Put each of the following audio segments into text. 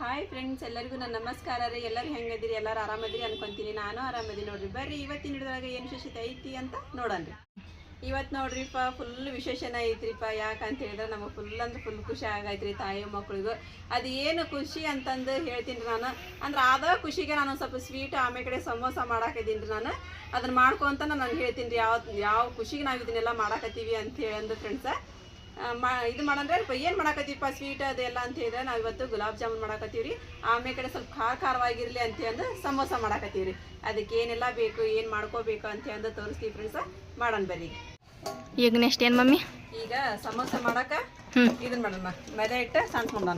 Hi friends ಎಲ್ಲರಿಗೂ ನನ್ನ ನಮಸ್ಕಾರ ರೀ. ಎಲ್ಲರೂ ಹೆಂಗದಿರಿ ಎಲ್ಲರೂ ಆರಾಮದಿರಿ ಅನ್ಕೊಂತೀನಿ. ನಾನು ಆರಾಮದಿ ನೋಡ್ರಿ. ಬರ್ರಿ, ಇವತ್ತಿನ ಹಿಡಿದಾಗ ಏನು ವಿಶೇಷತೆ ಐತಿ ಅಂತ ನೋಡನ್ರಿ ಇವತ್ತು ನೋಡ್ರಿಪ್ಪ ಫುಲ್ ವಿಶೇಷನ ಐತ್ರಿಪ್ಪ ಯಾಕಂತ ಹೇಳಿದ್ರೆ ನಮಗೆ ಫುಲ್ ಅಂದ್ರೆ ಫುಲ್ ಖುಷಿ ಆಗೈತ್ರಿ ತಾಯಿ ಮಕ್ಳಿಗೂ. ಅದು ಏನು ಖುಷಿ ಅಂತಂದು ಹೇಳ್ತೀನಿ ನಾನು. ಅಂದ್ರೆ ಆದ ಖುಷಿಗೆ ನಾನು ಸ್ವಲ್ಪ ಸ್ವೀಟ್ ಆಮೇಲೆ ಕಡೆ ಸಮೋಸ ಮಾಡಾಕಿದ್ದೀನಿ ರೀ ನಾನು. ಅದನ್ನ ಮಾಡ್ಕೊಂತ ನಾನು ಹೇಳ್ತೀನಿ ರೀ. ಯಾವ ಯಾವ ಖುಷಿಗೆ ನಾವು ಇದನ್ನೆಲ್ಲ ಮಾಡಾಕತ್ತೀವಿ ಅಂತ ಹೇಳಿ ಅಂದು ಫ್ರೆಂಡ್ಸ ಮಾ ಇದು ಮಾಡಂದ್ರೆ ಏನು ಮಾಡಾಕತ್ತೀವಪ್ಪ ಸ್ವೀಟ್ ಅದೆಲ್ಲ ಅಂತ ಹೇಳಿದ್ರೆ ನಾವು ಇವತ್ತು ಗುಲಾಬ್ ಜಾಮೂನ್ ಮಾಡಾಕತ್ತೀವಿ ರೀ ಆಮೇಲೆ ಕಡೆ ಸ್ವಲ್ಪ ಖಾರ ಖಾರವಾಗಿರಲಿ ಅಂತ ಅಂದು ಸಮೋಸ ಮಾಡಾಕತ್ತೀವಿ ರೀ ಅದಕ್ಕೆ ಏನೆಲ್ಲ ಬೇಕು ಏನು ಮಾಡ್ಕೋಬೇಕು ಅಂತ ಅಂದು ತೋರಿಸ್ತೀವಿ ಫ್ರೆಂಡ್ಸ ಮಾಡೋಣ ಬರ್ರಿ. ಈಗ ನೆಕ್ಸ್ಟ್ ಏನು ಮಮ್ಮಿ? ಈಗ ಸಮೋಸ ಮಾಡಕ್ಕೆ ಇದನ್ನ ಮಾಡೋಣ ಮೈದಾ ಹಿಟ್ಟು ಸಣ್ಣ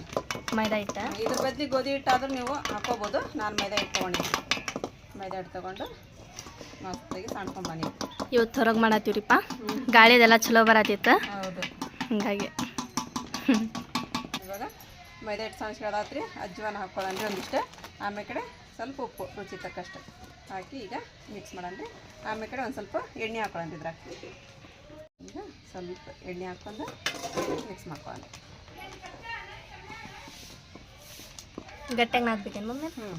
ಮೈದಾ ಹಿಟ್ಟು. ಇದ್ರ ಬದ್ಲಿ ಗೋಧಿ ಹಿಟ್ಟಾದ್ರೂ ನೀವು ಹಾಕೋಬೋದು. ನಾನು ಮೈದಾ ಹಿಟ್ಟು ತೊಗೊಂಡೆ ಮೈದಾ ಹಿಟ್ಟು ತೊಗೊಂಡು ಮಸ್ತಾಗಿ ಸಣ್ಣ ಇವತ್ತು ಹೊರಗೆ ಮಾಡತ್ತೀವ್ರಿಪ್ಪ ಗಾಳಿದೆಲ್ಲ ಚಲೋ ಬರತ್ತಿತ್ತು ಹೌದು. ಹಂಗಾಗಿ. ಇವಾಗ ಮೈದಾ ಹಿಟ್ಟು ಸಣ್ಸ್ಕೊಳತ್ರಿ ಅಜ್ವಾನ ಹಾಕ್ಕೊಳ್ಳೋಣ್ರಿ ಒಂದಿಷ್ಟು. ಆಮೇಲೆ ಕಡೆ ಸ್ವಲ್ಪ ಉಪ್ಪು ರುಚಿ ತಕ್ಕಷ್ಟು ಹಾಕಿ ಈಗ ಮಿಕ್ಸ್ ಮಾಡಣ್ರಿ ಆಮೇಲೆ ಕಡೆ ಒಂದು ಸ್ವಲ್ಪ ಎಣ್ಣೆ ಹಾಕೊಳ್ಳೋಣ ಇದ್ರಾಗ. ಈಗ ಸ್ವಲ್ಪ ಎಣ್ಣೆ ಹಾಕ್ಕೊಂಡು ಮಿಕ್ಸ್ ಮಾಡ್ಕೊಳ್ಳೋಣ ಗಟ್ಟಿಯಾಗಿ ಹಾಕ್ಬೇಕೇನು ಮಮ್ಮಿ? ಹ್ಞೂ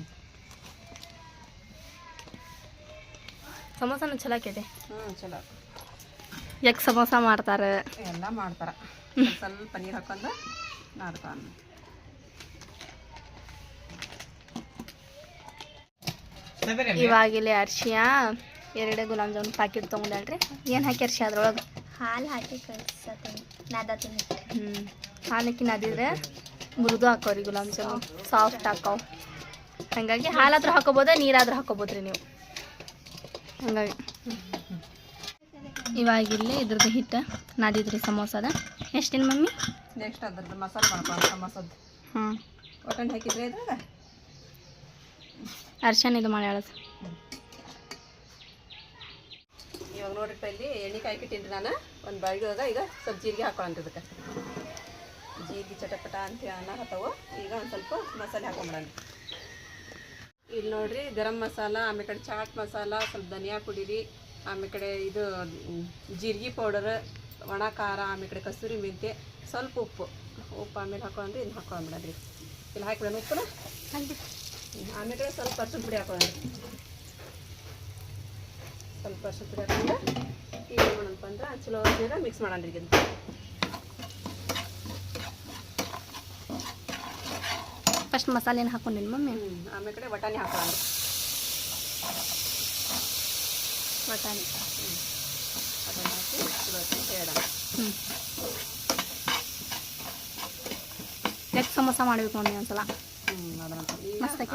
ಸಮೋಸನೂ ಚಲೋ ಹಾಕಿದೆ ಹ್ಞೂ ಚಲೋ ಯಾಕೆ ಸಮೋಸ ಮಾಡ್ತಾರೆ. ಎಲ್ಲ ಮಾಡ್ತಾರ. ಸ್ವಲ್ಪ ನೀರು ಹಾಕೊಂಡು ಮಾಡ್ತಾನೆ ಇವಾಗಿಲ್ಲ ಇಲ್ಲಿ. ಅರ್ಶಿಯ ಎರಡೇ ಗುಲಾಬ್ ಜಾಮೂನ್ ಪ್ಯಾಕೆಟ್ ತೊಗೊಂಡಲ್ರಿ ಏನು ಹಾಕಿ ಅರ್ಶಿ ಅದ್ರೊಳಗೆ? ಹಾಲು ಹಾಕಿ ಕಳ್ಸತ್ತೀನಿ. ನಾದತೀನಿ ಹ್ಞೂ ಹಾಲು ಹಾಕಿ ನಾದಿದ್ರೆ ಮೃದು ಹಾಕೋರಿ ಗುಲಾಬ್ ಜಾಮೂನ್. ಸಾಫ್ಟ್ ಹಾಕೋ. ಹಾಗಾಗಿ ಹಾಲಾದ್ರೂ ಹಾಕೋಬೋದ ನೀರಾದ್ರೂ ಹಾಕೋಬೋದ್ರಿ ನೀವು. ಹಂಗಾಗಿ. ಇವಾಗ ಇಲ್ಲಿ ಇದ್ರದ್ದು ಹಿಟ್ಟು ನಾದಿದ್ರಿ ಸಮೋಸದ. ಎಷ್ಟಿನ ಮಮ್ಮಿ? ನೆಕ್ಸ್ಟ್ ಅದ್ರದ್ದು ಮಸಾಲೆ ಮಾಡ್ಕೊಂಡು ಸಮೋಸದ. ಹ್ಞೂ ಒಟ್ಟಂಡು ಹಾಕಿದ್ರೆ ಇದ್ರಾಗ ಅರ್ಶನ್ ಇದು ಮಾಡ್ಯಾಳ ಇವಾಗ ನೋಡ್ರಿ ಇಲ್ಲಿ ಎಣ್ಣೆ ಕಾಯ್ಕಿಟ್ಟಿನ್ರಿ ನಾನು. ಒಂದು ಬಾಯಿಗೆ ಈಗ ಸ್ವಲ್ಪ ಜೀರಿಗೆ ಹಾಕೊಳ್ಳೋಣ ಇದಕ್ಕೆ. ಜೀರಿಗೆ ಚಟಪಟ ಅಂತ ಅನ್ನಕತ್ತವು ಈಗ ಒಂದು ಸ್ವಲ್ಪ ಮಸಾಲೆ ಹಾಕೊಂಬಿಡೋಣ. ಇಲ್ಲಿ ನೋಡ್ರಿ ಗರಂ ಮಸಾಲ ಆಮೇಲೆ ಕಡೆ ಚಾಟ್ ಮಸಾಲ ಸ್ವಲ್ಪ ಧನಿಯಾ ಪುಡಿ ರೀ ಆಮೇಲೆ ಕಡೆ ಇದು ಜೀರಿಗೆ ಪೌಡರ್ ಒಣ ಖಾರ ಆಮೇಲೆ ಕಡೆ ಕಸೂರಿ ಮೆಂತ್ಯ ಸ್ವಲ್ಪ ಉಪ್ಪು. ಉಪ್ಪು ಆಮೇಲೆ ಹಾಕೊಂಡ್ರಿ ಇದನ್ನ ಹಾಕೊಂಡ್ಬಿಡ್ರಿ ಇಲ್ಲಿ ಹಾಕಿಬಿಡೋಣ ಉಪ್ಪು ಆಮೇಲೆ ಕಡೆ ಸ್ವಲ್ಪ ಅರ್ಶಿನ ಪುಡಿ ಹಾಕೊಳ್ಳೋಣ ಸ್ವಲ್ಪ ಅರ್ಶಿನ ಪುಡಿ ಹಾಕೊಂಡು ಈಗ ಏನು ಮಾಡೋಣಪ್ಪ ಅಂದ್ರೆ ಚಲೋ ಮಿಕ್ಸ್ ಮಾಡೋಣ ಈಗ ಫಸ್ಟ್ ಮಸಾಲೆನ ಹಾಕೊಂಡಿನಿ ಮಮ್ಮಿ? ಆಮೇಲೆ ಕಡೆ ಬಟಾಣಿ ಹಾಕೊಳ್ಳೋಣ ಬಟಾಣಿ ಅದನ್ನು ಹಾಕಿ ಇವತ್ತು ಬೇಡ ಹ್ಞೂ ಯಾಕೆ ಸಮೋಸ ಮಾಡಬೇಕು ಮಮ್ಮಿ ಒಂದ್ಸಲ. ಹ್ಞೂ ಮಾಡೋಣ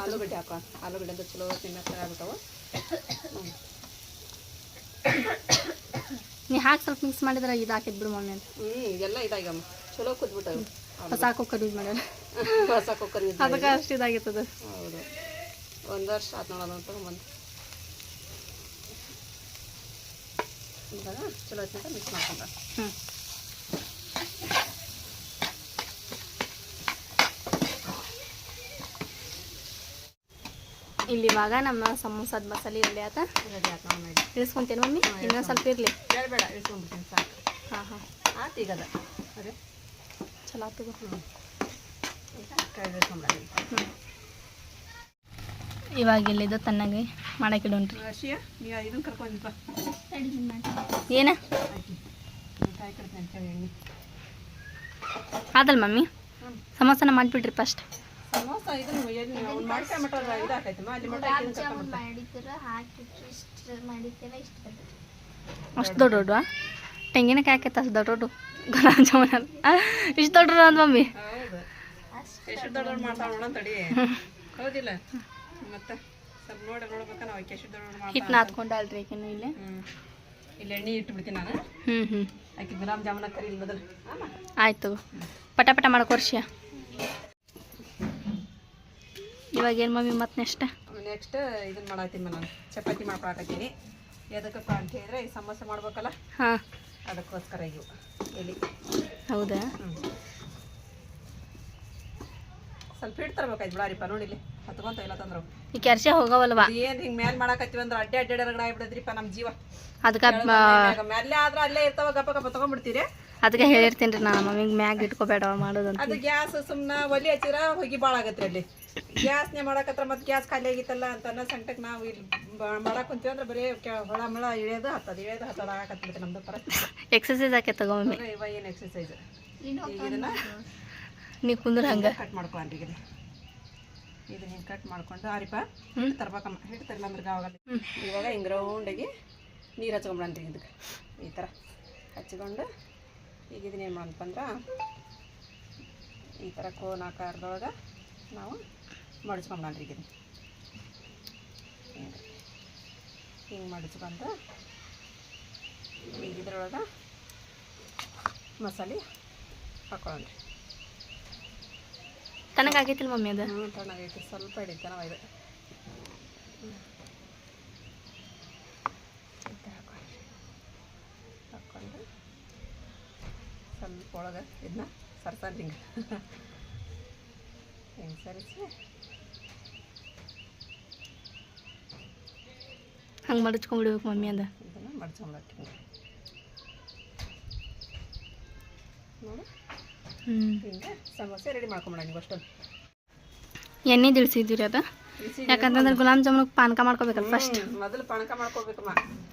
ಆಲೂಗಡ್ಡೆ ಹಾಕೋ ಆಲೂಗಡ್ಡೆ ಅಂತ ಚಲೋ ತಿನ್ನಕ್ಕೆ ಆಗ್ಬಿಟ್ಟವು ನೀ ಹಾಕಿ ಸ್ವಲ್ಪ ಮಿಕ್ಸ್ ಮಾಡಿದ್ರೆ ಇದು ಹಾಕಿದ್ ಬಿಡು ಮಮ್ಮಿ ಅಂತ. ಹ್ಞೂ ಇದೆಲ್ಲ ಇದಾಗಮ್ಮ. ಚಲೋ ಕುದ್ಬಿಟ್ಟವು. ಹೊಸ ಕುಕ್ಕರ್ ಯೂಸ್ ಮಾಡ್ಯಾರ ಹೊಸ ಕುಕ್ಕರ್ ಯೂಸ್ ಅದಕ್ಕೆ ಅಷ್ಟು ಇದಾಗಿತ್ತದ ಹೌದು. ಒಂದು ವರ್ಷ ಆತು ನೋಡೋದು ಅಂತ ಇವಾಗ ಚಲೋ ಹೊತ್ತಿಗೆ ಮಿಕ್ಸ್ ಮಾಡ್ಕೊಂಡ ಹ್ಞೂ ಇಲ್ಲಿ ಇವಾಗ ನಮ್ಮ ಸಮೋಸದ ಮಸಾಲೆ ರೆಡಿ ಆತ. ರೆಡಿ ಆತು ನಾವು ಮಾಡಿ. ಇಳಿಸ್ಕೊಂತೇನೆ ಮಮ್ಮಿ? ಇನ್ನೊಂದು ಸ್ವಲ್ಪ ಇರಲಿ. ಬೇಡ ಇಳಿಸ್ಕೊಂಡ್ಬಿಡ್ತೀನಿ ಸಾಕು. ಹಾಂ ಹಾಂ. ಆತು ಈಗ ಅದ. ಅದೇ? ಚಲೋ ಆತು ಹ್ಞೂ ಈಗ ಕೈ ಇಳಿಸ್ಕೊಂಬಿಡೋಣ ಹ್ಞೂ ಇವಾಗ ಇಲ್ಲಿದ್ದು ತನ್ನಾಗಿ ಮಾಡಕ್ಕಿಡೋಣ್ರಿ ಏನ? ಆದಲ್ ಮಮ್ಮಿ? ಸಮೋಸನ ಮಾಡಿಬಿಟ್ರಿ ಫಸ್ಟ್ ಅಷ್ಟು ದೊಡ್ಡ ದೊಡ್ಡ ತೆಂಗಿನಕಾಯಿ ಹಾಕೈತೆ ಅಷ್ಟು ದೊಡ್ಡ ದೊಡ್ಡ. ಗುಲಾಬ್ ಜಾಮೂನ್ ಅಲ್ಲ. ಇಷ್ಟು ದೊಡ್ಡ ಮಮ್ಮಿ. ಮಮ್ಮಿ ಮತ್ತೆ ಸ್ವಲ್ಪ ನೋಡಿ ನೋಡ್ಬೇಕ ನಾವು ದೊಡ್ಡವ್ರು ಹಿಟ್ಟು ನಾದ್ಕೊಂಡಲ್ರಿ ಈಗಿನ ಇಲ್ಲಿ? ಇಲ್ಲಿ ಎಣ್ಣೆ ಇಟ್ಬಿಡ್ತೀನಿ ನಾನು. ಹ್ಞೂ ಹ್ಞೂ ಆಕೆ ಗುಲಾಬ್ ಜಾಮೂನ ಕರಿ ಮೊದಲು. ಆಯಿತು ಆಯ್ತು ಪಟ ಪಟ ಮಾಡ್ಕೊರ್ಷಿಯ ಇವಾಗ ಏನು ಮಮ್ಮಿ ಮತ್ತೆ ನೆಕ್ಸ್ಟ್ ನೆಕ್ಸ್ಟ್ ಇದನ್ನ ಮಾಡತ್ತೀನಿ ನಾನು. ಚಪಾತಿ ಮಾಡ್ಕೊಳಕತ್ತೀನಿ ಎದಕ್ಕಪ್ಪ ಅಂತ ಹೇಳಿದ್ರೆ ಈ ಸಮೋಸ ಮಾಡ್ಬೇಕಲ್ಲ? ಹಾಂ. ಅದಕ್ಕೋಸ್ಕರ ಇವು. ಎಲ್ಲಿ ಹೌದಾ? ಸ್ವಲ್ಪ ಹಿಟ್ಟು ತರ್ಬೇಕಾಯ್ತು ಬಿಡಾರಿಪ್ಪ ನೋಡಿಲಿ ಹತ್ಕೊಂತ ಇಲ್ಲ ತಂದ್ರು. ಈ ಕೆರ್ಸೆ ಹೋಗವಲ್ವಾ? ಏನು ಹಿಂಗ್ ಮೇಲ್ ಮಾಡಕತ್ತೀವಿ ಅಂದ್ರ ಅಡ್ಡೆ ಅಡ್ಡೆ ರಗಡ ಆಗ್ಬಿಡದ್ರಿಪ್ಪ ನಮ್ಮ ಜೀವ. ಅದಕ್ಕೆ ಮ್ಯಾಲೆ ಆದ್ರ ಅಲ್ಲೇ ಇರ್ತಾವ ಗಪ್ಪ ಗಪ್ಪ ತೊಗೊಂಡ್ಬಿಡ್ತೀರಿ. ಅದಕ್ಕೆ ಹೇಳಿರ್ತೀನಿ ರೀ ನಾನು ಮಮ್ಮಿಗೆ ಮ್ಯಾಗ್ ಇಟ್ಕೋಬೇಡ ಮಾಡೋದಂತ. ಅದು ಗ್ಯಾಸ್ ಸುಮ್ಮನೆ ಒಲಿ ಹಚ್ಚಿರ ಹೋಗಿ ಭಾಳ ಆಗತ್ತೆ ಅಲ್ಲಿ. ಗ್ಯಾಸ್ನೇ ಮಾಡಕತ್ರ ಮತ್ತೆ ಗ್ಯಾಸ್ ಖಾಲಿ ಆಗಿತ್ತಲ್ಲ ಅಂತ ಅನ್ನೋ ಸಂಕಟಕ್ಕೆ ನಾವು ಇಲ್ಲಿ ಮಾಡಕ್ ಕುಂತೀವಿ ಅಂದ್ರೆ ಬರೀ ಕೆ- ಹೊಳ ಮಳ ಇಳಿಯೋದು ಹತ್ತದ ಇಳಿಯೋದು ಹತ್ತದ ಆಗತ್ತೆ ನಮ್ದು ಪರ ಎಕ್ಸಸೈಸ್ ಆಕೆ ತಗೋ ಮಮ್ಮಿ. ಇವ ಏನು ಎಕ್ಸಸೈಸ್ ಇದನ್ನ ನೀ ಕುಂದ್ರ ಹಂಗೆ. ಕಟ್ ಮಾಡ್ಕೊಂಡ್ರಿ ಇದನ್ನ ಹಿಂಗೆ ಕಟ್ ಮಾಡ್ಕೊಂಡು ಆರಿಪ ಹಿಟ್ಟು ತರ್ಬೇಕಮ್ಮ ಹಿಟ್ಟು ತರಲ್ಲ ಅಂದ್ರೆ ಗಾವಾಗಲ್ಲ ಇವಾಗ ಹಿಂಗೆ ರೌಂಡಾಗಿ ನೀರು ಹಚ್ಕೊಂಬಿಡನ್ರಿ ಇದಕ್ಕೆ ಈ ಥರ ಹಚ್ಕೊಂಡು ಈಗ ಇದನ್ನ ಏನು ಮಾಡಪ್ಪ ಈ ಥರ ಕೋನ್ ಆಕಾರದೊಳಗೆ ನಾವು ಮಡಚ್ಕೊಂಬಿಡನ್ರಿ ಈಗ ಹಿಂಗೆ ಹಿಂಗೆ ಮಡಚ್ಕೊಂಡು ಈಗ ಇದ್ರೊಳಗೆ ಮಸಾಲೆ ಹಾಕೊಳ್ಳೋಣ್ರಿ. ತನಗಾಗೈತಿಲ್ಲ ಮಮ್ಮಿ ಅದು? ಹ್ಞೂ ತಣ್ಣಗೈತಿ ಸ್ವಲ್ಪ ಹಿಡಿತಾನ ಇದು. ಹಾಕೊಂಡು ಸ್ವಲ್ಪ ಒಳಗೆ ಇದನ್ನ ಸರ್ಸಂತ ಹಿಂಗೆ. ಹಿಂಗೆ ಸರಿಸಿ. ಹಂಗೆ ಮಡಚ್ಕೊಂಡ್ಬಿಡ್ಬೇಕು ಮಮ್ಮಿ ಅದ. ಇದನ್ನು ಹಿಂಗೆ ನೋಡಿ. ಹಿಂಗೆ ಸಮೋಸೆ ರೆಡಿ ಮಾಡ್ಕೊಂಬಿಡೋಣ ನೀವು ಅಷ್ಟೊಂದು. ಎಣ್ಣೆ ದಿಳ್ಸಿದ್ವಿ ಅದ? ಯಾಕಂತಂದ್ರೆ ಗುಲಾಬ್ ಜಾಮೂನ್ ಪಾನಕ ಮಾಡ್ಕೋಬೇಕಲ್ಲ ಫಸ್ಟ್ ಮೊದಲು ಪಾನಕ ಮಾಡ್ಕೋಬೇಕಮ್ಮ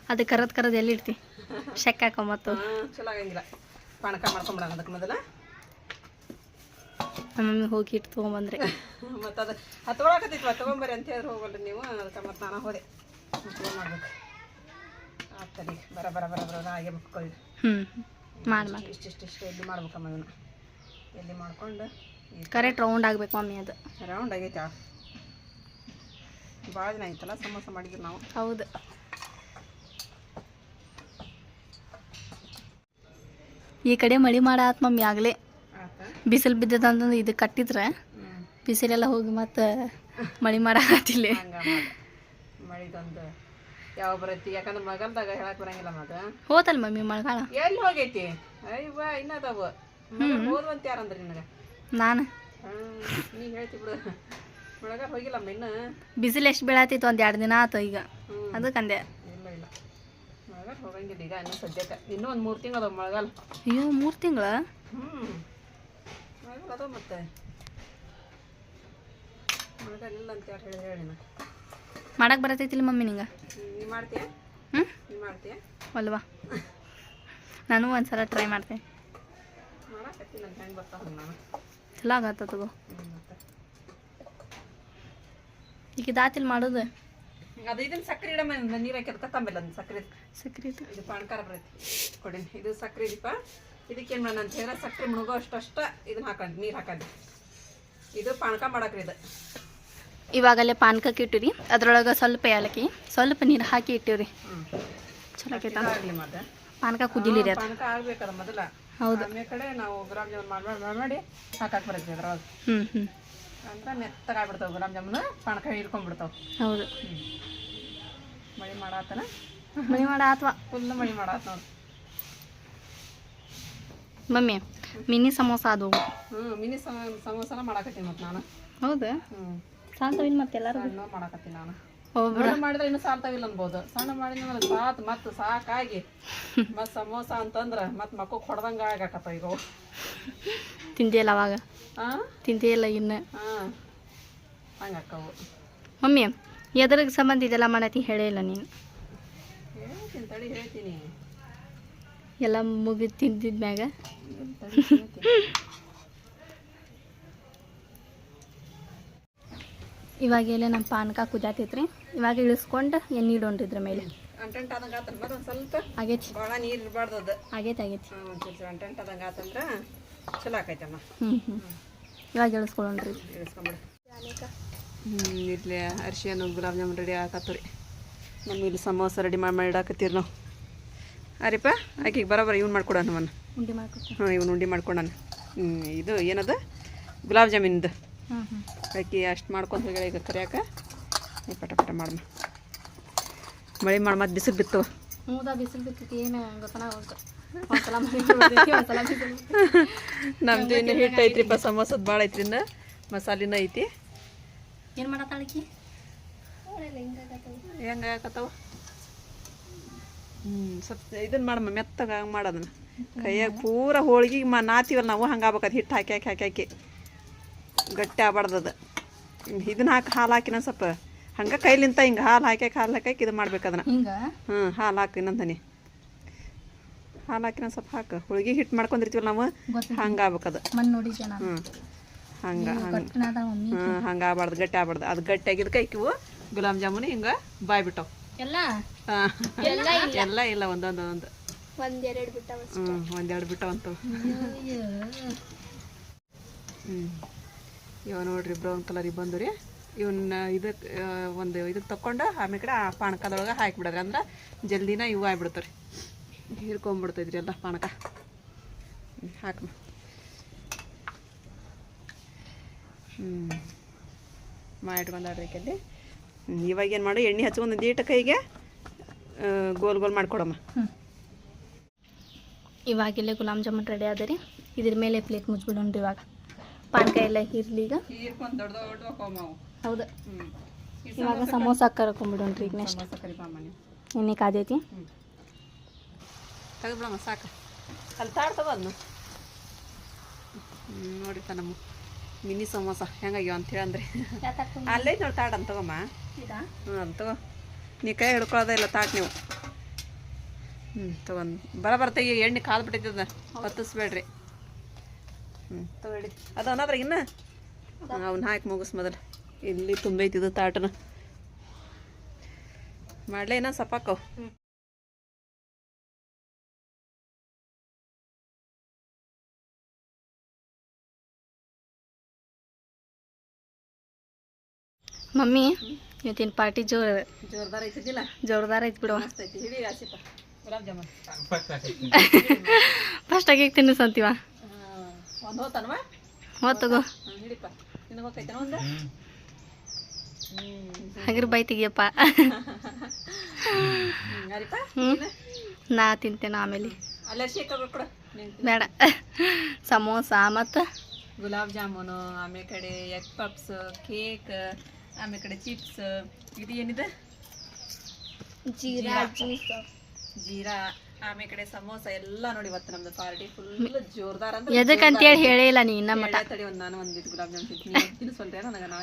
ಅದು ಕರದ್ ಕರದ್ ಎಲ್ಲಿ ಇಡ್ತಿ? ಶೆಕ್ ಹಾಕೋ ಮತ್ತು. ಚಲೋ ಆಗಂಗಿಲ್ಲ. ಪಾನಕ ಮಾಡ್ಕೊಂಬಿಡೋಣ ಅದಕ್ಕೆ ಮೊದಲು. ನಮ್ಮ ಮಮ್ಮಿ ಹೋಗಿ ಇಟ್ಟು ತೊಗೊಂಬಂದ್ರೆ. ಮತ್ತು ಅದು ಹತ್ಕೊಳಕತ್ತಿತ್ತು ತಗೊಂಬರ್ರಿ ಅಂತ ಹೇಳಿದ್ರೆ ಹೋಗಲ್ರಿ ನೀವು. ಅದಕ್ಕೆ ಮತ್ತೆ ನಾನು ಹೋದೆ. ಮಾಡ್ಬೇಕು? ಆಗ್ತದೆ ಬರ ಬರ ಬರ ಬರ ಹಾಗೆ ಹ್ಞೂ ಮಾಡಿ ಮಾಡಿ. ಇಷ್ಟು ಇಷ್ಟು ಎಲ್ಲಿ ಮಾಡ್ಬೇಕಮ್ಮ ಇವನ್ನ. ಎಲ್ಲಿ ಮಾಡ್ಕೊಂಡು? ಕರೆಕ್ಟ್ ರೌಂಡ್ ಆಗಬೇಕು ಮಮ್ಮಿ ಅದು. ರೌಂಡ್ ಆಗೈತೆ? ಭಾಳ ದಿನ ಆಯ್ತಲ್ಲ ಸಮೋಸ ಮಾಡಿದ್ರು ನಾವು. ಹೌದು. ಈ ಕಡೆ ಮಳಿ ಮಾಡಾತ್ ಮಮ್ಮಿ ಆಗಲೇ. ಬಿಸಿಲು ಬಿದ್ದದ ಅಂತಂದ್ರೆ ಇದು ಕಟ್ಟಿದ್ರೆ ಬಿಸಿಲೆಲ್ಲ ಹೋಗಿ ಮತ್ತೆ ಮಳಿ ಮಾಡಾಕತ್ತಿಲ್ಲ ಮಳಿದೊಂದು ಯಾವ ಬರೈತಿ? ಯಾಕಂದ್ರೆ ಮಗಲ್ದಾಗ ಹೇಳಕ್ ಬರಂಗಿಲ್ಲ ಮಗ. ಹೋತಲ್ ಮಮ್ಮಿ ಮಳೆಗಾಲ? ಎಲ್ಲಿ ಹೋಗೈತಿ? ಅಯ್ಯವ್ವ ಇನ್ನದವ ಹೋದ್ವಂತ ಯಾರಂದ್ರಿ ನಿನಗೆ? ನಾನು. ನೀ ಹೇಳ್ತಿ ಬಿಡು. ಒಳಗಾರ ಹೋಗಿಲ್ಲಮ್ಮ ಇನ್ನು ಬಿಸಿಲು ಎಷ್ಟು ಬೀಳಾತಿತ್ತು ಒಂದು ಎರಡು ದಿನ ಆತು ಈಗ. ಅದಕ್ಕೆ ಅದಕ್ಕಂದೆ ಇಲ್ಲ ಇಲ್ಲ. ಮಳೆಗಾಲ ಹೋಗಂಗಿಲ್ಲ ಈಗ ಇನ್ನೂ ಸದ್ಯಕ್ಕೆ. ಇನ್ನೂ ಒಂದು ಮೂರು ತಿಂಗಳು ಅದಾವ ಮಳೆಗಾಲ. ಅಯ್ಯೋ ಮೂರು ತಿಂಗಳ? ಹ್ಞೂ ಮಳೆಗಾಲ ಅದಾವ ಮತ್ತೆ. ಮಳೆಗಾಲ ಇಲ್ಲ ಅಂತ ಯಾರು ಹೇಳಿದ್ರೆ ಹೇಳಿ ನಾ ಮಾಡಕ್ಕೆ ಬರತೈತಿಲ್ಲ ಮಮ್ಮಿ ನಿಂಗೆ? ನೀ ಮಾಡ್ತೀಯ? ಹ್ಞೂ ನೀ ಮಾಡ್ತೀಯ? ಅಲ್ವಾ? ನಾನು ಒಂದ್ಸಲ ಟ್ರೈ ಮಾಡ್ತೇನೆ. ಮಾಡಕತ್ತೀನಿ ನಂಗೆ ಹೆಂಗೆ ನಾನು ಚಲೋ ಆಗತ್ತ ತಗೋ. ಈಗ ಇದಾತಿಲ್ ಮಾಡೋದು? ಅದು ಇದನ್ನ ಸಕ್ಕರೆ ಇಡಮ್ಮ ನೀರು ಹಾಕಿ ಅದಕ್ಕೆ ಅದನ್ನ ಸಕ್ಕರೆ ಸಕ್ಕರೆ ಇದು? ಪಾನಕಾರ ಬರೈತಿ. ಕೊಡಿ ಇದು ಸಕ್ಕರೆ ದೀಪ ಇದಕ್ಕೇನು ಮಾಡೋಣ ಅಂತ ಹೇಳಿದ್ರೆ ಸಕ್ಕರೆ ಮುಳುಗೋ ಅಷ್ಟಷ್ಟ ಇದನ್ನ ಹಾಕೊಂಡು ನೀರು ಹಾಕೊಂಡು. ಇದು ಪಾನಕ ಮಾಡಕ್ರಿ ಇದು. ಇವಾಗಲೇ ಪಾನಕಕ್ಕೆ ಇಟ್ಟಿರಿ ಅದ್ರೊಳಗೆ ಸ್ವಲ್ಪ ಏಲಕ್ಕಿ ಸ್ವಲ್ಪ ನೀರು ಹಾಕಿ ಇಟ್ಟಿವ್ರಿ. ಚಲೋ ಆಕೈತ. ಆಗಲಿ ಮತ್ತೆ. ಪಾನಕ ಕುದಿಲಿರಿ ಪಾನಕ ಆಗ್ಬೇಕದ ಮೊದಲ. ಹೌದು. ಆಮೇಲೆ ಕಡೆ ನಾವು ಗುಲಾಬ್ ಜಾಮೂನ್ ಮಾಡಿ ಮಾಡಿ ಮಾಡಿ ಹಾಕಕ್ಕೆ ಬರ್ತೈತಿ ಅದ್ರೊಳಗೆ ಹ್ಞೂ ಹ್ಞೂ ಅಂದ್ರೆ ಮೆತ್ತಗಾಗ್ಬಿಡ್ತಾವೆ ಗುಲಾಬ್ ಜಾಮೂನು ಪಾನಕ ಹಿಡ್ಕೊಂಡ್ಬಿಡ್ತಾವೆ ಹೌದು. ಮಳಿ ಮಾಡಾತನ ಮನಿ ಮಾಡಾತ್ವ ಫುಲ್ ಮಳಿ ಮಾಡಾತ ನೋಡಿ. ಮಮ್ಮಿ ಮಿನಿ ಸಮೋಸ ಅದು. ಹ್ಞೂ ಮಿನಿ ಸಮ ಸಮೋಸನ ಮಾಡಾಕತ್ತೀನಿ ಮತ್ತೆ ನಾನು. ಹೌದಾ? ಹ್ಞೂ ಸಾಂತವಿಲ್ಲ ಮತ್ತೆ ಎಲ್ಲರೂ ಮಾಡಾಕತ್ತೀನಿ ನಾನು. ದೊಡ್ಡ ಮಾಡಿದ್ರೆ ಇನ್ನೂ ಸಾಲ್ತಾವಿಲ್ಲ ಅನ್ಬೋದು. ಸಣ್ಣ ಮಾಡಿದ್ರೆ ಸಾತ್ ಮತ್ತೆ ಸಾಕಾಗಿ. ಮತ್ತೆ ಸಮೋಸ ಅಂತಂದ್ರ ಮತ್ತೆ ಮಕ್ಕಳು ಹೊಡೆದಂಗ ಆಗಾಕತ್ತ ಈಗ ಅವು. ತಿಂದಿಯಲ್ಲ ಅವಾಗ. ತಿಂದಿಲ್ಲ ಇನ್ನು. ಹಾಂ ಹಂಗೆ ಅಕ್ಕವು. ಮಮ್ಮಿ ಎದ್ರಿಗೆ ಸಂಬಂಧ ಇದೆಲ್ಲ ಮಾಡತ್ತಿ ಹೇಳೇ ಇಲ್ಲ ನೀನು. ಹೇಳ್ತೀನಿ ತಡಿ ಹೇಳ್ತೀನಿ. ಎಲ್ಲ ಮುಗಿದು ತಿಂದಿದ್ಮ್ಯಾಗ. ತಡಿ ಎಲ್ಲ ನಮ್ಮ ಪಾನಕ ಕುದಾತೈತ್ರಿ. ಇವಾಗ ಇಳಿಸ್ಕೊಂಡು ಎಣ್ಣೆ ಇಡೋಣ್ರಿ ಇದ್ರ ಮೇಲೆ. ಅಂಟಂಟ್ ಆದಂಗೆ ಒಂದು ಸ್ವಲ್ಪ ಆಗೈತಿ ಭಾಳ ನೀರು ಇರಬಾರ್ದು ಅದು. ಆಗೈತಿ ಆಗೈತಿ. ಸ್ವಲ್ಪ ಅಂಟಂಟ್ ಆದಂಗೆ ಆತಂದ್ರೆ ಚಲೋ ಆಕೈತಮ್ಮ. ಹ್ಞೂ ಹ್ಞೂ ಇವಾಗ ಇಳಿಸ್ಕೊಳ್ಳೋಣ್ರಿ. ಇಳಿಸ್ಕೊಂಬಿಡು. ಹ್ಞೂ ಇಲ್ಲಿ ಅರಿಶಿನ ಗುಲಾಬ್ ಜಾಮೂನ್ ರೆಡಿ ಆಕತ್ತೀರಿ ನಮ್ಮ ಇಲ್ಲಿ ಸಮೋಸ ರೆಡಿ ಮಾಡಿ ಮಾಡಿ ಇಡಾಕತ್ತೀರಿ ನಾವು. ಅರಿಪ ಆಕೆಗೆ ಬರೋಬರ ಇವ್ನು ಮಾಡ್ಕೊಡ ನಮ್ಮನ್ನು ಉಂಡಿ ಮಾಡ್ಕೊತೀನಿ ಹಾಂ ಇವನು ಉಂಡಿ ಹ್ಞೂ ಇದು ಏನದು? ಗುಲಾಬ್ ಜಾಮೀನ್ದು. ಆಕಿ ಅಷ್ಟು ಮಾಡ್ಕೊಂತ ಹೋಗ್ಯಾಳ ಈಗ ಕರಿಯಾಕ. ಈ ಪಟ ಪಟ ಮಾಡಮ್ಮ ಮಳೆ ಮಾಡಿ ಮತ್ತೆ ಬಿಸಿಲು ಬಿತ್ತು. ಮೂದ ಬಿಸಿಲು ಬಿತ್ತೈತಿ ಏನು ಗೊತ್ತನ. ನಮ್ದು ಇನ್ನು ಹಿಟ್ಟು ಐತ್ರಿಪ್ಪ ಸಮೋಸದ ಭಾಳ ಐತ್ರಿ ಇನ್ನು ಮಸಾಲಿನ ಐತಿ. ಏನು ಮಾಡತ್ತಾಳಕಿ ಹೆಂಗೆ ಆಕತ್ತಾವ ಹ್ಞೂ ಸ್ವಲ್ಪ ಇದನ್ನು ಮಾಡಮ್ಮ ಮೆತ್ತಗೆ ಹಂಗೆ ಮಾಡೋದನ್ನ ಕೈಯಾಗ ಪೂರ ಹೋಳಿಗೆ ಮಾ ನಾತೀವಲ್ಲ ನಾವು ಹಂಗೆ ಆಗ್ಬೇಕದು ಹಿಟ್ಟು ಹಾಕಿ ಹಾಕಿ ಹಾಕಿ ಹಾಕಿ ಗಟ್ಟಿ ಆಗ್ಬಾರ್ದು ಅದು ಇದನ್ನ ಹಾಕಿ ಹಾಲು ಹಾಕಿನ ಸ್ವಲ್ಪ ಹಂಗೆ ಕೈಲಿಂತ ಹಿಂಗೆ ಹಾಲು ಹಾಕಿ ಹಾಕಿ ಹಾಲು ಹಾಕಿ ಇದು ಮಾಡ್ಬೇಕು ಅದನ್ನ. ಹ್ಞೂ ಹಾಲು ಹಾಕಿ ಇನ್ನೊಂದನಿ ಹಾಲು ಹಾಕಿನ ಸ್ವಲ್ಪ ಹಾಕು. ಹೋಳಿಗೆ ಹಿಟ್ಟು ಮಾಡ್ಕೊಂಡಿರ್ತೀವಲ್ಲ ನಾವು. ಹಂಗೆ ಆಗ್ಬೇಕದು. ಹ್ಞೂ ಹಂಗೆ ಹಂಗೆ. ಹ್ಞೂ ಹಂಗೆ ಆಗ್ಬಾರ್ದು ಗಟ್ಟಿ ಆಗ್ಬಾರ್ದು. ಅದು ಗಟ್ಟಿ ಆಗಿದ್ದಕ್ಕೆ ಇಕ್ಕಿವು ಗುಲಾಬ್ ಜಾಮೂನು ಹಿಂಗೆ ಬಾಯ್ ಬಿಟ್ಟವು. ಎಲ್ಲ? ಹಾಂ. ಎಲ್ಲ ಎಲ್ಲ ಇಲ್ಲ ಒಂದೊಂದು ಒಂದು ಒಂದೆರಡು ಬಿಟ್ಟವ ಹ್ಞೂ ಒಂದೆರಡು ಬಿಟ್ಟವು ಅಂತವು ಹ್ಞೂ ಇವ ನೋಡ್ರಿ ಬ್ರೌನ್ ಕಲರ್ ಬಂದು ರೀ. ಇವನ್ನ ಇದಕ್ಕೆ ಒಂದು ಇದಕ್ಕೆ ತಕೊಂಡು ಆಮೇಲೆ ಕಡೆ ಆ ಪಾನಕದೊಳಗೆ ಹಾಕಿಬಿಡೋದ್ರಿ. ಅಂದ್ರೆ ಜಲ್ದಿನ ಇವು ಆಗ್ಬಿಡ್ತಾವೆ ರೀ ಹೀರ್ಕೊಂಬಿಡ್ತೈತ್ರಿ ಎಲ್ಲ ಪಾನಕ. ಹಾಕಿ ಹ್ಞೂ ಮಾಡಿಟ್ಕೊಂಡಾಡ್ರಿ ಕಲ್ಲಿ ಇವಾಗ ಏನು ಮಾಡು, ಎಣ್ಣೆ ಹಚ್ಕೊಂಡು ದೀಟ ಕೈಗೆ? ಗೋಲ್ ಗೋಲ್ ಮಾಡ್ಕೊಡಮ್ಮ. ಇವಾಗಿಲ್ಲೇ ಗುಲಾಬ್ ಜಾಮೂನ್ ರೆಡಿ ಅದ ರೀ. ಇದ್ರ ಮೇಲೆ ಪ್ಲೇಟ್ ಮುಚ್ಬಿಡೋಣ್ರಿ ಇವಾಗ. ಪಾನ್ಕ ಎಲ್ಲ ಇರ್ಲಿ ಈಗ ಹೌದಾ. ಇವಾಗ ಸಮೋಸ ಕರ್ಕೊಂಡ್ಬಿಡೋಣ್ರಿ ಈಗ ನೆಕ್ಸ್ಟ್ ಇನ್ನೇ ಕಾದೈತಿ? ತೆಗೆದ್ಬಿಡಮ್ಮ ಸಾಕು. ಅಲ್ಲಿ ತಗೋ ನೋಡಿ ತಮ್ಮ ಮಿನಿ ಸಮೋಸ ಹೆಂಗಾಗ್ಯಾವ ಅಂತ ಅಂದ್ರೆ. ಅಲ್ಲೇ ನೋಡಿ ತಾಡ್ ಅಂತ ತಗೊಮ್ಮ ಹ್ಞೂ ತಗೋ. ನೀ ಕೈ ಹಿಡ್ಕೊಳ್ಳೋದೇ ಇಲ್ಲ ತಾಟ್ ನೀವು. ಹ್ಞೂ ತಗೊಂಡು ಬರ ಬರ್ತಾ ಎಣ್ಣೆ ಕಾಲು ಬಿಟ್ಟಿದ್ದದ ಹೊತ್ತಿಸ್ಬೇಡ್ರಿ ಹ್ಞೂ ತಗೊಳ್ಳಿ. ಅದು ಅನ್ನೋದ್ರಾಗ ಇನ್ನ? ಅವ್ನ ಹಾಕಿ ಮುಗಿಸ್ ಮೊದಲು. ಇಲ್ಲಿ ತುಂಬೈತಿದ್ದು ತಾಟನ. ಮಾಡ್ಲೇ ಇನ್ನ ಸಪಾಕವು ಮಮ್ಮಿ ಇವತ್ತಿನ ಪಾರ್ಟಿ ಜೋರ್ ಜೋರ್ದಾರ ಐತಿಲ್ಲ ಜೋರ್ದಾರ ಐತಿ ಬಿಡುವ ಫಸ್ಟ್ ಆಗಿ ತಿನ್ನಿಸಂತೀವ ಒಂದು ಹೋತನ್ವ? ಹೋತ್ ಹಿಡಿಪ್ಪ. ನಿನಗೆ ಹೋಗ್ತೈತೇನ ಒಂದು? ಹಾಗಿರ್ ಬೈತಿಗಿಯಪ್ಪ ಹ್ಞೂ ನಾ ತಿಂತೇನೆ ಆಮೇಲೆ. ಬೇಡ. ಸಮೋಸ ಮತ್ತು? ಗುಲಾಬ್ ಜಾಮೂನು ಆಮೇಲೆ ಕಡೆ ಎಗ್ ಪಪ್ಸ್ ಕೇಕ್ ಆಮೇಲೆ ಕಡೆ ಚಿಪ್ಸ್. ಇದು ಏನಿದೆ? ಜೀರಾ ಜೀರಾ. ಆಮೇಲೆ ಕಡೆ ಸಮೋಸ ಎಲ್ಲ ನೋಡಿ ಇವತ್ತು ನಮ್ದು ಪಾರ್ಟಿ ಫುಲ್ ಜೋರ್ದಾರ್ ಅಂದ್ರೆ ಎದಕ್ಕಂತೇಳಿ ಹೇಳೇ ಇಲ್ಲ ನೀ ಇನ್ನ ಮಟ ಹೇಳೇ ತಡಿ ಒಂದು ನಾನು ಒಂದಿಟ್ಟು ಗುಲಾಬ್ ಜಾಮ್ ತಿಂತೀನಿ. ತಿನ್ನಿಸ್ಕೊಂಡ್ರೆ ನನಗೆ ನಾ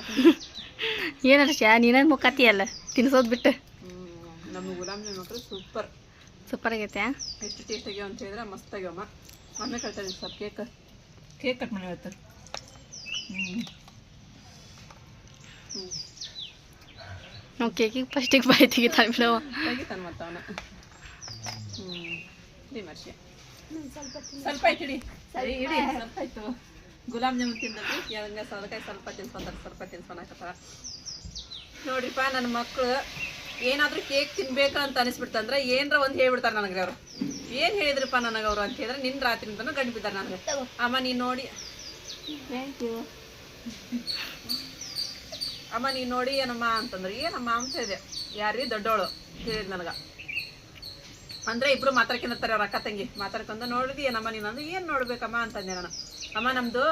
ಏನರ್ಷ ನೀನ ಮುಖತಿಯಲ್ಲ? ತಿನ್ಸೋದು ಬಿಟ್ಟು. ನಮ್ಮ ಗುಲಾಬ್ ಜಾಮ್ ಮಾತ್ರ ಸೂಪರ್. ಸೂಪರ್ ಆಗೈತೆ ಎಷ್ಟು ಟೇಸ್ಟ್ ಆಗ್ಯಾವ ಅಂತ ಹೇಳಿದ್ರೆ ಮಸ್ತ್ ಆಗ್ಯಾವಮ್ಮ ಆಮೇಲೆ ಕಳ್ತಾಳೆ ಸ್ವಲ್ಪ ಕೇಕ್. ಕೇಕ್ ಕಟ್ ಮಾಡಿ ಇವತ್ತು? ಹ್ಞೂ ಹ್ಞೂ ನಾವು ಕೇಕಿಗೆ ಫಸ್ಟಿಗೆ ಬಾಯಿ ತೆಗಿತಾನೆ ಬಿಡವ ತೆಗಿತಾನೆ ಮತ್ತು ಅವನು. ವಿಮರ್ಶೆ ಸ್ವಲ್ಪ ಆಯ್ತು ಇಡಿ. ಸರಿ ಇಡಿ. ಸ್ವಲ್ಪ ಆಯ್ತು. ಗುಲಾಬ್ ಜಾಮೂನ್ ತಿಂದದ್ದು. ಹಂಗೆ ಸೌದಕಾಯಿ ಸ್ವಲ್ಪ ತಿನ್ಸ್ಕೊಂತಾರೆ ಸ್ವಲ್ಪ ತಿನ್ಸ್ಕೊಳಕತ್ತಾರ ನೋಡ್ರಿಪ್ಪ ನನ್ನ ಮಕ್ಕಳು ಏನಾದರೂ ಕೇಕ್ ತಿನ್ಬೇಕು ಅಂತ ಅನಿಸ್ಬಿಡ್ತಂದ್ರೆ ಏನರ ಒಂದು ಹೇಳ್ಬಿಡ್ತಾರೆ ನನಗೆ ಅವರು. ಏನು ಹೇಳಿದ್ರಪ್ಪ ನನಗೆ ಅವರು ಅಂತ ಹೇಳಿದ್ರೆ ನಿನ್ನ ರಾತ್ರಿ ಗಂಟು ಬಿದ್ದಾರೆ ನನಗೆ. ಅಮ್ಮ ನೀನು ನೋಡಿ. ಥ್ಯಾಂಕ್ ಯು ಅಮ್ಮ ನೀನು ನೋಡಿ ಏನಮ್ಮ ಅಂತಂದ್ರೆ ಏನಮ್ಮ ಅಂತ ಇದೆ. ಯಾರೀ ದೊಡ್ಡೋಳು. ಹೇಳಿದ್ ನನಗೆ. ಅಂದ್ರೆ ಇಬ್ರು ಮಾತಾಡ್ಕೊಂಡಿರ್ತಾರೆ ಅವ್ರ ಅಕ್ಕ ತಂಗಿ. ಮಾತಾಡ್ಕೊಂಡು ನೋಡಿದಿ ಏನಮ್ಮ ನೀನು? ಅಂದ್ರೆ ಏನು ನೋಡ್ಬೇಕಮ್ಮ? ಅಂತಂದೆ ನಾನು. ಅಮ್ಮ, ನಮ್ದು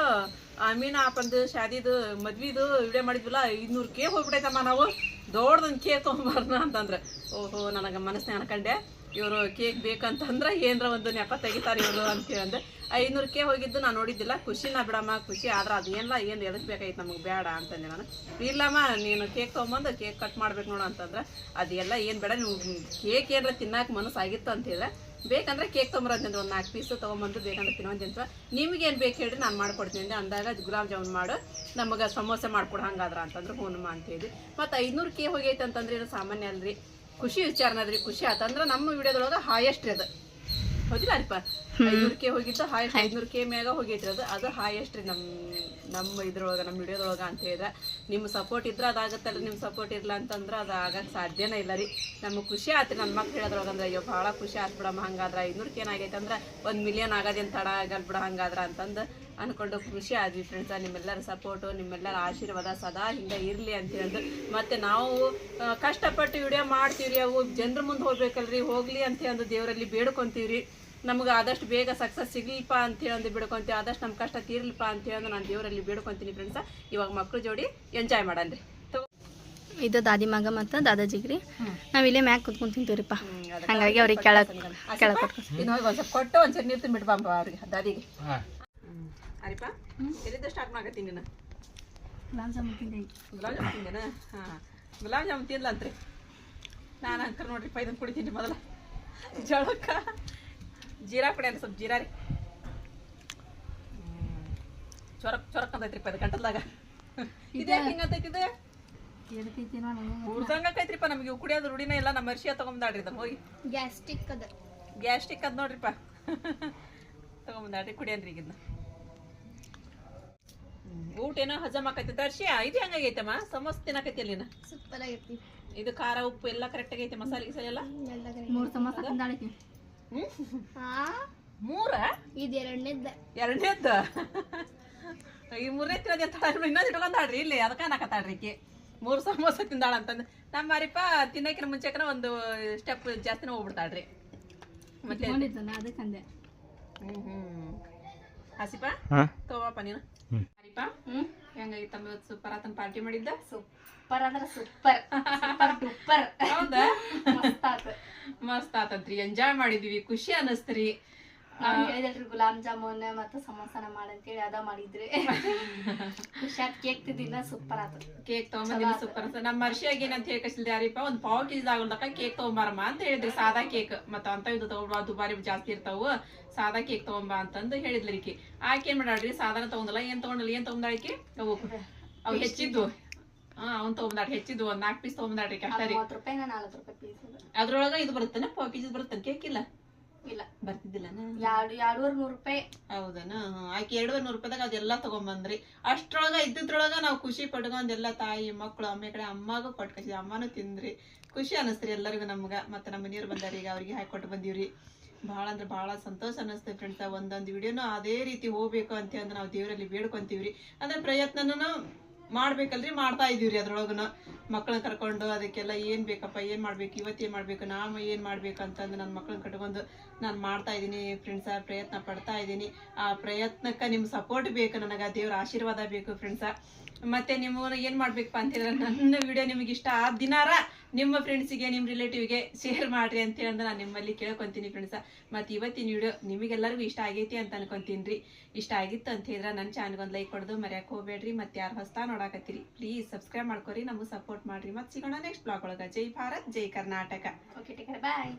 ಅಮೀನ ಅಪ್ಪಂದು, ಶಾದಿದು, ಮದ್ವಿದು ವಿಡಿಯೋ ಮಾಡಿದ್ವಲ್ಲ, ಐದ್ನೂರು ಕೇ ಹೋಗ್ಬಿಟ್ಟೈತಮ್ಮ ನಾವು. ದೊಡ್ಡದೊಂದು ಕೇ ತೊಗೊಂಬಾರ್ನ ಅಂತಂದ್ರೆ. ಓಹೋ, ನನಗೆ ಮನಸ್ಸಿನ ಅನ್ಕಂಡೆ. ಇವರು ಕೇಕ್ ಬೇಕಂತಂದ್ರೆ ಏನರ ಒಂದು ನೆಪ ತೆಗಿತಾರೆ ಇವರು ಅಂತ ಹೇಳಂದೆ ಐನೂರು ಕೆ ಹೋಗಿದ್ದು ನಾನು ನೋಡಿದ್ದಿಲ್ಲ. ಖುಷಿನ ಬಿಡಮ್ಮ, ಖುಷಿ ಆದ್ರೆ ಅದೇನಲ್ಲ, ಏನು ಎದಕ್ಕೆ ಬೇಕಾಯ್ತು ನಮಗೆ ಬೇಡ ಅಂತಂದೆ ನಾನು. ಇಲ್ಲಮ್ಮ, ನೀನು ಕೇಕ್ ತೊಗೊಂಬಂದು ಕೇಕ್ ಕಟ್ ಮಾಡ್ಬೇಕು ನೋಡು ಅಂತಂದ್ರೆ ಅದೆಲ್ಲ ಏನು ಬೇಡ, ನೀವು ಕೇಕ್ ಏನಾರ ತಿನ್ನಕ್ಕೆ ಮನಸ್ಸಾಗಿತ್ತು ಅಂತ ಹೇಳಿದ್ರೆ ಬೇಕಂದ್ರೆ ಕೇಕ್ ತೊಗೊಂಬರೋದಂದ್ರೆ ಒಂದು ನಾಲ್ಕು ಪೀಸು ತೊಗೊಂಬಂದು ಬೇಕಂದ್ರೆ ತಿನ್ನೋದಂತ ನಿಮ್ಗೇನು ಬೇಕು ಹೇಳ್ರಿ ನಾನು ಮಾಡ್ಕೊಡ್ತೀನಿ ಅಂದೆ. ಅಂದಾಗ ಗುಲಾಬ್ ಜಾಮೂನ್ ಮಾಡು, ನಮಗೆ ಸಮೋಸೆ ಮಾಡ್ಕೊಡು ಹಂಗಾದ್ರ ಅಂತಂದ್ರೆ ಹೂನಮ್ಮ ಅಂತ ಹೇಳಿ. ಮತ್ತು ಐನೂರು ಕೆ ಹೋಗೈತೆ ಅಂತಂದ್ರೆ ಏನು ಸಾಮಾನ್ಯ ಅಲ್ರಿ. ಖುಷಿ ವಿಚಾರನದ್ರಿ ಖುಷಿ ಆತಂದ್ರೆ ನಮ್ಮ ವಿಡಿಯೋದೊಳಗ ಹೈಯೆಸ್ಟ್ ಅದು. ಹೌದಿಲ್ಲ ಅಲ್ಪ ಐನೂರು ಕೆ ಹೋಗಿದ್ದು ಹಾಯೆಸ್ಟ್ ಐನೂರು ಕೆ ಮ್ಯಾಗ ಹೋಗೈತ್ರಿ ಅದು. ಅದು ಹಾಯೆಸ್ಟ್ ರೀ ನಮ್ಮ ನಮ್ಮ ಇದ್ರೊಳಗ ನಮ್ಮ ವಿಡಿಯೋದೊಳಗ ಅಂತ ಹೇಳಿದ್ರೆ. ನಿಮ್ಮ ಸಪೋರ್ಟ್ ಇದ್ರೆ ಅದಾಗತ್ತಲ್ಲ ನಿಮ್ಮ ಸಪೋರ್ಟ್ ಇರಲ್ಲ ಅಂತಂದ್ರೆ ಅದು ಆಗಕ್ಕೆ ಸಾಧ್ಯನೇ ಇಲ್ಲ ರೀ. ನಮಗೆ ಖುಷಿ ಆಯ್ತು ನನ್ನ ಮಕ್ಳು ಹೇಳೋದ್ರೊಳಗಂದ್ರೆ ಅಯ್ಯೋ ಭಾಳ ಖುಷಿ ಆಯ್ತು ಬಿಡಮ್ಮ ಹಂಗಾದ್ರೆ ಐನೂರು ಕೆ ಏನಾಗೈತೆ ಅಂದ್ರೆ ಒಂದು ಮಿಲಿಯನ್ ಆಗೋದೇನು ತಡ ಆಗಲ್ಲ ಬಿಡ ಹಂಗಾದ್ರೆ ಅಂತಂದು ಅನ್ಕೊಂಡು ಖುಷಿ ಆದ್ವಿ ಫ್ರೆಂಡ್ಸ ನಿಮ್ಮೆಲ್ಲರ ಸಪೋರ್ಟು ನಿಮ್ಮೆಲ್ಲರ ಆಶೀರ್ವಾದ ಸದಾ ಹಿಂದೆ ಇರಲಿ ಅಂತ ಹೇಳಿದ್ರು ಮತ್ತು ನಾವು ಕಷ್ಟಪಟ್ಟು ವಿಡಿಯೋ ಮಾಡ್ತೀವಿ ಅವು. ಜನರ ಮುಂದೆ ಹೋಗ್ಬೇಕಲ್ರಿ ಹೋಗ್ಲಿ ಅಂತ ಅಂದು ದೇವರಲ್ಲಿ ಬೇಡ್ಕೊಂತೀವ್ರಿ. ನಮ್ಗೆ ಆದಷ್ಟು ಬೇಗ ಸಕ್ಸಸ್ ಸಿಗ್ಲಿಪ್ಪ ಅಂತೇಳಿ ಹೇಳಿ ಬಿಡ್ಕೊಂತೀವಿ. ಆದಷ್ಟು ನಮ್ಮ ಕಷ್ಟ ತೀರ್ಲಿಪ್ಪ ಅಂತೇಳಿ ನಾನು ದೇವರಲ್ಲಿ ಬೇಡ್ಕೊಂತೀನಿ ಫ್ರೆಂಡ್ಸ ಇವಾಗ ಮಕ್ಳು ಜೋಡಿ ಎಂಜಾಯ್ ಮಾಡನ್ರಿ. ತಗೋ ಇದು ದಾದಿ ಮಗ ಮತ್ತು ದಾದಾಜಿಗ್ರಿ. ನಾವ್ ಇಲ್ಲೇ ಮ್ಯಾಕ್ ಕುತ್ಕೊಂಡು ತಿಂತೀವ್ರಿಪ್ಪ. ಹಂಗಾಗಿ ಅವ್ರಿಗೆ ಕೆಳಕ್ ಕೆಳಕ್ ಕೊಟ್ಟು ಒಂದ್ ಒಂದ್ಸರಿ ನೀರು ತುಂಬಿಡ್ಬಾಂಬ ಬಾಂಬ ಅವ್ರಿಗೆ ದಾದಿಗೆ. ಅರಿಪ? ಎಲ್ಲಿಂದ ಸ್ಟಾರ್ಟ್ ಮಾಡಕತ್ತೀನಿ ನೀನು? ಗುಲಾಬ್ ಜಾಮೂನ್ ತಿಂದೇನ? ಹಾಂ. ಗುಲಾಬ್ ಜಾಮೂನ್ ತಿನ್ಲಂತ್ರಿ. ನಾನು ಅಂಕರ್ ನೋಡ್ರಿಪ್ಪ ಇದನ್ನು ಕುಡಿತೀನಿ ಮೊದಲ. ಜಳಕ್ಕ. ಜೀರಾ ಕುಡಿ ಅಂತ ಸ್ವಲ್ಪ ಜೀರಾ ರೀ. ಚೊರಕ್ ಚೊರಕ್ ಅಂತೈತ್ರಿಪ್ಪ ಇದು ಗಂಟಲ್ದಾಗ. ಇದೇ ಹಿಂಗಂತೈತಿ ಇದು? ಊರ್ದಂಗೈತ್ರಿಪ್ಪ ನಮಗೆ ಇವು ಕುಡಿಯೋದು ರೂಢಿನೇ ಇಲ್ಲ ನಮ್ಮ ಅರ್ಶಿಯ ತಗೊಂಬಂದಾಡ್ರಿ ಇದನ್ನ ಹೋಗಿ. ಗ್ಯಾಸ್ಟಿಕ್ ಅದ. ಗ್ಯಾಸ್ಟಿಕ್ ಅದ್ ನೋಡ್ರಿಪ್ಪ ತಗೊಂಬಂದಾಡ್ರಿ ಕುಡಿಯನ್ರಿ ಇದನ್ನ ಊಟ ಏನೋ ಹಜಮ್ ಆಕೈತೆ. ದರ್ಶಿ ಇದು ಹೆಂಗಾಗೈತಮ್ಮ? ಸಮಸ್ತ ತಿನ್ನಕೈತಿ ಅಲ್ಲಿನ? ಸೂಪರ್ ಆಗೈತಿ ಇದು ಖಾರ ಉಪ್ಪು ಎಲ್ಲ ಕರೆಕ್ಟ್ ಆಗೈತೆ ಮಸಾಲೆ ಗಿಸಾಲೆ ಎಲ್ಲ? ಮೂರ್ ಸಮೋಸ ತಿಂದಾಳಕಿ ಇದು ಎರಡನೇದ ಎರಡನೇದ್ದ? ಈ ಮೂರನೇ ತಿನ್ನೋದು ಅಂತ ಇನ್ನೊಂದು ಇಟ್ಕೊಂಡಾಡ್ರಿ ಇಲ್ಲಿ ಅದಕ್ಕೆ ನಾಕತ್ತಾಡ್ರಿ ಈಕೆ. ಮೂರು ಸಮೋಸ ತಿಂದಾಳ ಅಂತಂದು. ನಮ್ಮ ಮಾರಿಪ್ಪ ತಿನ್ನಕಿನ ಮುಂಚೆಕನ ಒಂದು ಸ್ಟೆಪ್ ಜಾಸ್ತಿನ ಹೋಗ್ಬಿಡ್ತಾಳ್ರಿ. ಮತ್ತೆ ಹ್ಮ್ ಹ್ಮ್. ಹಸಿಪ? ತಗೋಪ್ಪ ನೀನು. ಹರಿಪ ಹ್ಮ್? ಹೆಂಗಾಗಿತ್ತಮ್ಮ ಇವತ್ತು ಸೂಪರ್ ಆತನ ಪಾರ್ಟಿ ಮಾಡಿದ್ದ? ಸೂಪರ್ ಅಂದ್ರೆ ಸೂಪರ್ ಸೂಪರ್ ಡೂಪರ್ ಹೌದಾ? ಮಸ್ತ್ ಆತ. ಮಸ್ತ್ ಆತಂತ್ರಿ. ಎಂಜಾಯ್ ಮಾಡಿದ್ವಿ. ಖುಷಿ ಅನಸ್ತ್ರಿ. ನಾವ್ ಹೇಳಿದಲ್ರಿ ಗುಲಾಬ್ ಜಾಮೂನ್ ಮತ್ತೆ ಸಮೋಸನ ಮಾಡಂತೇಳಿ ಅದ ಮಾಡಿದ್ರಿ. ಖುಷಿಯಾದ ಕೇಕ್ ತಿಂದಿನ ಸೂಪರ್ ಆತ. ಕೇಕ್ ತಗೊಂಬಂದಿನಿ ಸೂಪರ್ ನಮ್ ನಮ್ಮ ಮರ್ಷಿಯಾಗ ಏನಂತ ಹೇಳಿ ಯಾರಿಪ್ಪ ಒಂದ್ ಪಾವ್ ಕೆಜಿ ಆಗೋಲ್ದಕ್ಕ ಕೇಕ್ ತಗೊಂಬಾರಮ್ಮ ಅಂತ ಹೇಳಿದ್ರಿ. ಸಾದಾ ಕೇಕ್ ಮತ್ತ ಅಂತ ಇದು ತಗೊಂಬ ದುಬಾರಿ ಜಾಸ್ತಿ ಇರ್ತಾವು. ಸಾದಾ ಕೇಕ್ ತಗೊಂಬಾ ಅಂತಂದು ಹೇಳಿದ್ರಿ ಈಕಿ ಆಕೆ ಏನ್ ಮಾಡಾಳ್ರಿ ಸಾದಾನ ತಗೊಂಡಲ್ಲ ಏನ್ ತಗೊಂಡಲ್ಲ ಏನ್ ತಗೊಂಡಾಳಿಕಿ ಅವು ಅವು ಹೆಚ್ಚಿದ್ದು ಹಾ ಅವ್ನ್ ತಗೊಂಬಾಡ್ರಿ ಹೆಚ್ಚಿದ್ದು ಒಂದ್ ನಾಲ್ಕು ಪೀಸ್ ತಗೊಂಬಾಡ್ರಿ ಅದ್ರೊಳಗ ಇದು ಬರುತ್ತಾನೆ ಪಾವ್ ಕೆಜಿ ಬರುತ್ತಾನೆ ಕೇಕ್ ಇಲ್ಲ? ಇಲ್ಲ. ಬರ್ತಿದ್ದಿಲ್ಲನ ಎರಡು ಎರಡೂವರೆ ನೂರು ರೂಪಾಯಿ. ಹೌದನ ಆಕೆ ಎರಡುವರೆ ನೂರು ರೂಪಾಯಿದಾಗ ಅದೆಲ್ಲ ತಗೊಂಬಂದ್ರಿ. ಅಷ್ಟ್ರೊಳಗ ಇದ್ದಿದ್ರೊಳಗ ನಾವು ಖುಷಿ ಪಟ್ಕೊಂಡ್ ಎಲ್ಲ ತಾಯಿ ಮಕ್ಕಳು ಅಮ್ಮ ಕಡೆ ಅಮ್ಮಗೂ ಕೊಟ್ಟು ಕಳ್ಸಿದ್ವಿ ಅಮ್ಮನೂ ತಿಂದ್ರಿ. ಖುಷಿ ಅನಸ್ತ್ರಿ ಎಲ್ಲರಿಗೂ ನಮ್ಗ. ಮತ್ತೆ ನಮ್ಮ ಮನೆಯವ್ರು ಬಂದಾರ ಈಗ ಅವ್ರಿಗೆ ಹಾಕೊಟ್ಟು ಬಂದಿವ್ರಿ. ಭಾಳ ಅಂದ್ರೆ ಭಾಳ ಸಂತೋಷ ಅನ್ನಿಸ್ತೇವೆ ಫ್ರೆಂಡ್ಸ್ ಒಂದೊಂದು ವಿಡಿಯೋನು ಅದೇ ರೀತಿ ಹೋಗ್ಬೇಕು ಅಂತ ಅಂದ್ ನಾವು ದೇವರಲ್ಲಿ ಬೇಡ್ಕೊಂತೀವ್ರಿ. ಅಂದ್ರೆ ಪ್ರಯತ್ನನೂ ಮಾಡ್ಬೇಕಲ್ರಿ, ಮಾಡ್ತಾ ಇದೀವ್ರಿ ಅದ್ರೊಳಗನ. ಮಕ್ಕಳನ್ನ ಕರ್ಕೊಂಡು ಅದಕ್ಕೆಲ್ಲ ಏನ್ ಬೇಕಪ್ಪ, ಏನ್ ಮಾಡ್ಬೇಕು ಏನ್ ಮಾಡ್ಬೇಕು, ನಾವು ಏನ್ ಮಾಡ್ಬೇಕು ಅಂತಂದು ನನ್ನ ಮಕ್ಕಳನ್ನ ಕಟ್ಕೊಂಡು ನಾನು ಮಾಡ್ತಾ ಇದ್ದೀನಿ ಫ್ರೆಂಡ್ಸ ಪ್ರಯತ್ನ ಪಡ್ತಾ ಇದೀನಿ. ಆ ಪ್ರಯತ್ನಕ್ಕೆ ನಿಮ್ಮ ಸಪೋರ್ಟ್ ಬೇಕು ನನಗೆ, ದೇವ್ರ ಆಶೀರ್ವಾದ ಬೇಕು ಫ್ರೆಂಡ್ಸ ಮತ್ತೆ ನಿಮ್ಮವ್ರು ಏನು ಮಾಡ್ಬೇಕಪ್ಪ ಅಂತೇಳಿದ್ರೆ ನನ್ನ ವಿಡಿಯೋ ನಿಮಗೆ ಇಷ್ಟ ಆ ದಿನಾರ ನಿಮ್ಮ ಫ್ರೆಂಡ್ಸಿಗೆ ನಿಮ್ಮ ರಿಲೇಟಿವ್ಗೆ ಶೇರ್ ಮಾಡ್ರಿ ಅಂತ ಹೇಳಂದ್ರೆ ನಾನು ನಿಮ್ಮಲ್ಲಿ ಕೇಳ್ಕೊಂತೀನಿ ಫ್ರೆಂಡ್ಸ ಮತ್ತು ಇವತ್ತಿನ ವಿಡಿಯೋ ನಿಮಗೆಲ್ಲರಿಗೂ ಇಷ್ಟ ಆಗೈತಿ ಅಂತ ಅನ್ಕೊಂತೀನಿ ಇಷ್ಟ ಆಗಿತ್ತು ಅಂತ ಹೇಳಿದ್ರೆ ನನ್ನ ಚಾನಲ್ಗೆ ಒಂದು ಲೈಕ್ ಕೊಡೋದು ಮರ್ಯಾಕೆ ಹೋಗ್ಬೇಡ್ರಿ. ಮತ್ತೆ ಯಾರು ಹೊಸ್ತಾ ನೋಡಾಕತ್ತೀರಿ ಪ್ಲೀಸ್ ಸಬ್ಸ್ಕ್ರೈಬ್ ಮಾಡ್ಕೊರಿ, ನಮಗೆ ಸಪೋರ್ಟ್ ಮಾಡ್ರಿ. ಮತ್ತೆ ಸಿಗೋಣ ನೆಕ್ಸ್ಟ್ ಬ್ಲಾಗ್ ಒಳಗೆ. ಜೈ ಭಾರತ್, ಜೈ ಕರ್ನಾಟಕ. Okay bye